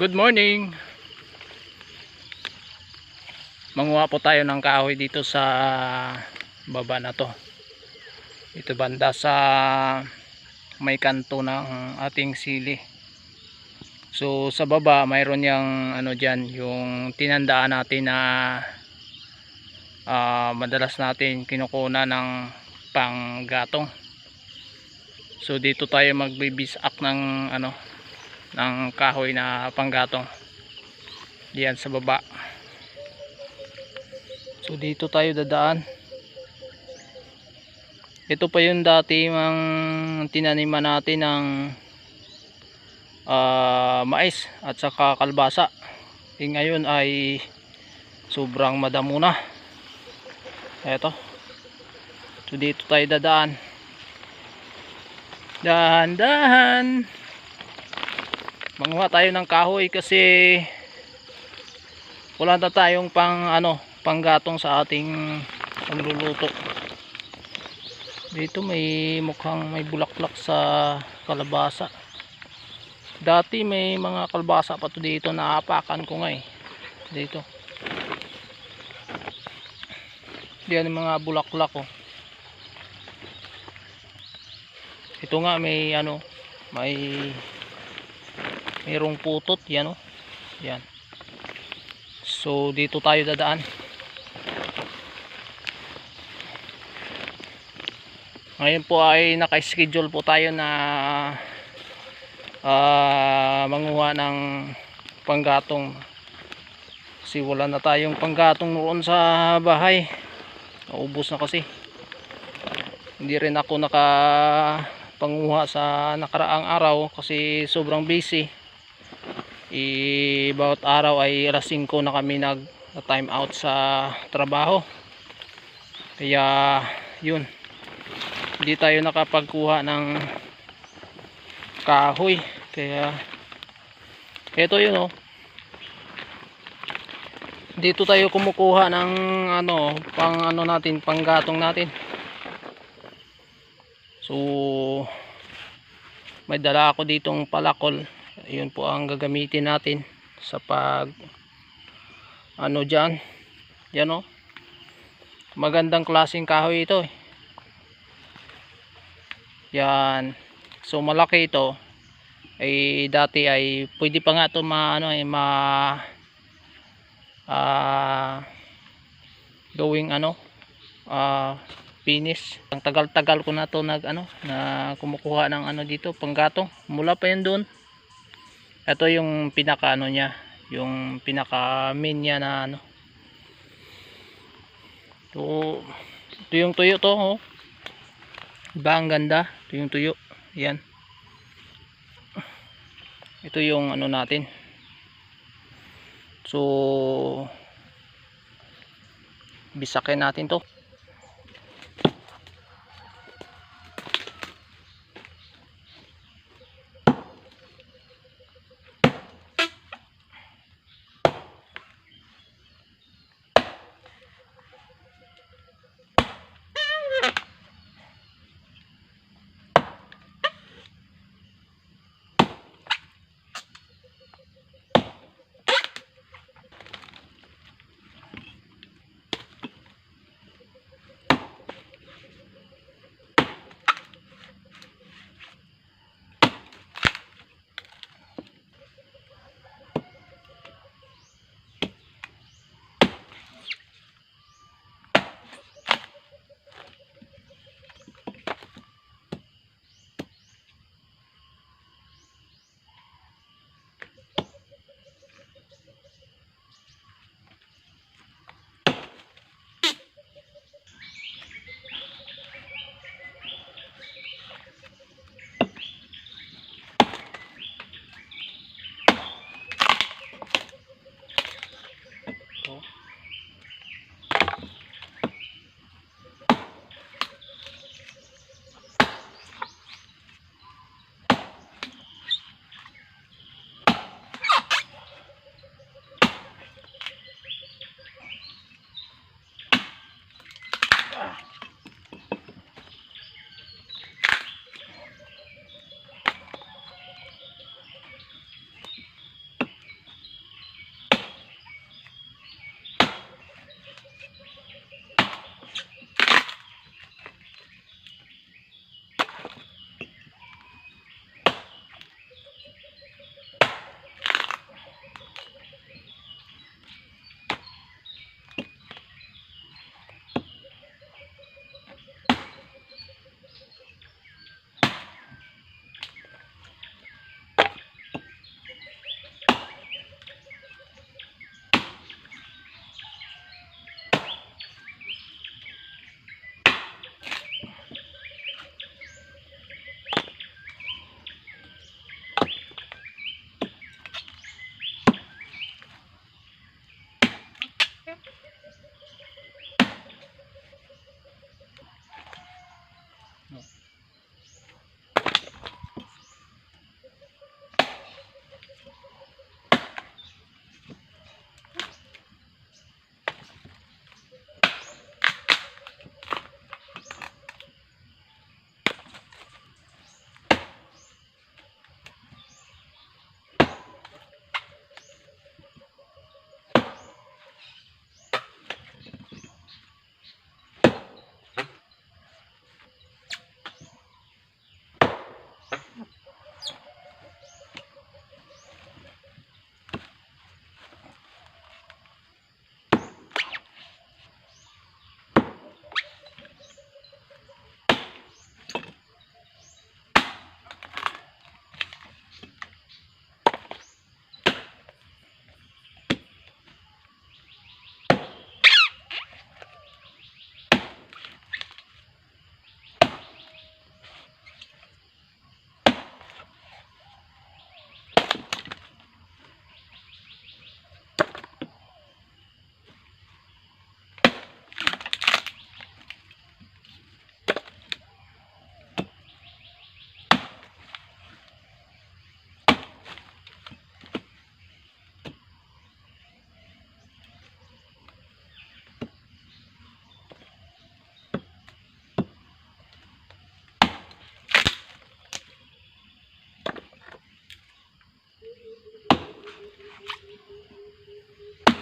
Good morning. Manguha po tayo ng kahoy dito sa baba na to. Ito banda sa may kanto ng ating sili. So sa baba mayroon yang ano diyan, yung tinandaan natin na ah, madalas natin kinukuna ng panggatong. So dito tayo magbibisak ng ano ng kahoy na panggatong. Diyan sa baba. So dito tayo dadaan. Ito pa yung dati mang tinaniman natin ng ah, mais at saka kalbasa. E ngayon ay sobrang madamo na. Eto. So dito tayo dadaan. Dahan dahan manguha tayo ng kahoy kasi wala na tayong pang ano panggatong sa ating pagluluto dito may mukhang may bulaklak sa kalabasa. Dati may mga kalbasa pa to dito naapakan ko nga eh. Dito. Diyan yung mga bulaklak oh. Ito nga may ano may mayroong putot yan o yan. So dito tayo dadaan. Ngayon po ay naka-schedule po tayo na ah, manguha ng panggatong. Kasi wala na tayong panggatong noon sa bahay. Naubos na kasi. Hindi rin ako naka panguha sa nakaraang araw kasi sobrang busy i bawat araw ay alas 5 na kami nag time out sa trabaho. Kaya yun. Hindi tayo nakapagkuha ng kahoy. Kaya ito yun oh. Dito tayo kumukuha ng ano pang ano natin panggatong natin. So may dala ako ditong palakol yun po ang gagamitin natin sa pag ano dyan. Yan o. Magandang klaseng kahoy ito eh. yan. So malaki ito. Ay dati ay pwede pa nga ito ma ano eh ma ah gawing ano ah finish. Ang tagal-tagal ko na to nag ano na kumukuha ng ano dito panggatong. Mula pa yun doon ito yung pinaka ano niya yung pinaka main niya na ano. To ito yung tuyo to oh. Ba ang ganda? Ito yung tuyo yan. Ito yung ano natin. So bisakin natin to あっ!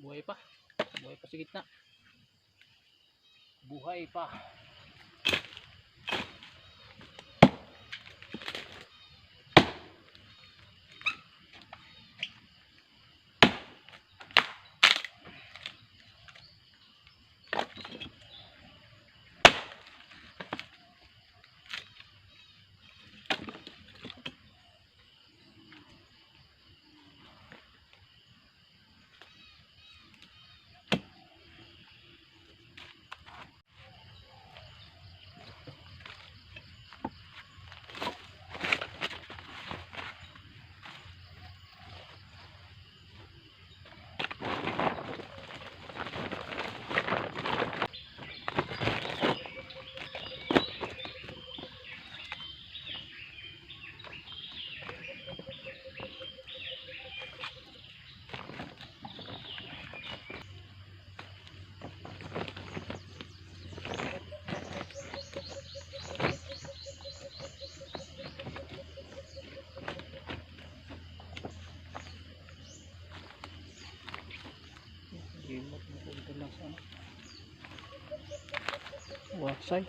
Buhay pa. Buhay pa sa gitna. Buhay pa. বাসায়